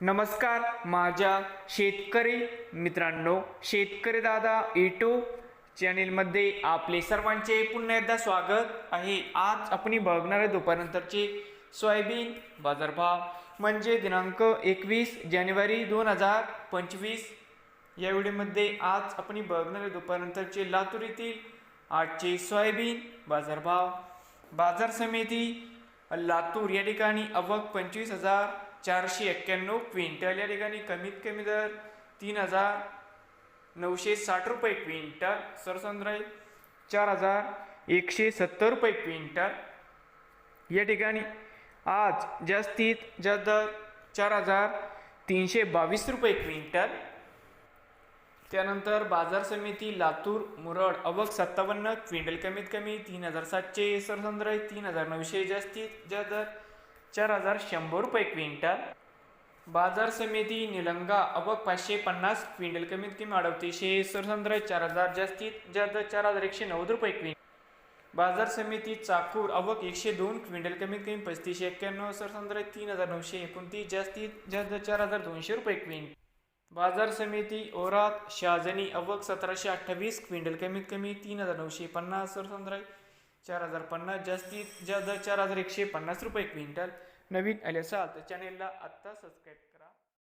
नमस्कार माझ्या शेतकरी मित्रांनो शेतकरी दादा यूट्यूब चॅनेलमध्ये आपले सर्वांचे पुन्हा एकदा स्वागत आहे. आज आपण बघणार आहे दुपारनंतरचे सोयाबीन बाजारभाव म्हणजे दिनांक एकवीस जानेवारी दोन हजार पंचवीस. या व्हिडिओमध्ये आज आपण बघणार आहे दुपारनंतरचे लातूर येथील आजचे सोयाबीन बाजारभाव. बाजार समिती लातूर या ठिकाणी अवक पंचवीस हजार चारशे एक्क्याण्णव क्विंटल या ठिकाणी कमीत कमी दर तीन हजार नऊशे साठ रुपये क्विंटल. सरसंद्राई चार हजार एकशे सत्तर रुपये क्विंटल. या ठिकाणी आज जास्तीत जास्त दर चार हजार तीनशे बावीस रुपये क्विंटल. त्यानंतर बाजार समिती लातूर मुरड अवक सत्तावन्न क्विंटल कमीत कमी तीन हजार सातशे सरसंद्र तीन हजार नऊशे जास्तीत जास्त चार हजार शंभर रुपये क्विंटल. बाजार समिती निलंगा अवक पाचशे पन्नास क्विंटल कमीत कमी अडतीसशे सरसंद्र चार हजार जास्तीत जास्त चार हजार एकशे नव्वद रुपये क्विंटल बाजार समिती चाकूर अवक एकशे दोन क्विंटल कमीत कमी पस्तीसशे एक्क्याण्णव सरसंद्र तीन हजार नऊशे एकोणतीस जास्तीत जास्त चार हजार दोनशे रुपये क्विंटल बाजार समिती ओरात शाजनी अवक सतराशे अठ्ठावीस क्विंटल कमीत कमी तीन हजार नऊशे पन्नास सरसंद्राई चार हजार पन्नास जास्तीत जास्त चार हजार एकशे पन्नास रुपये क्विंटल. नवीन आले असाल तर चॅनेलला आत्ता सबस्क्राईब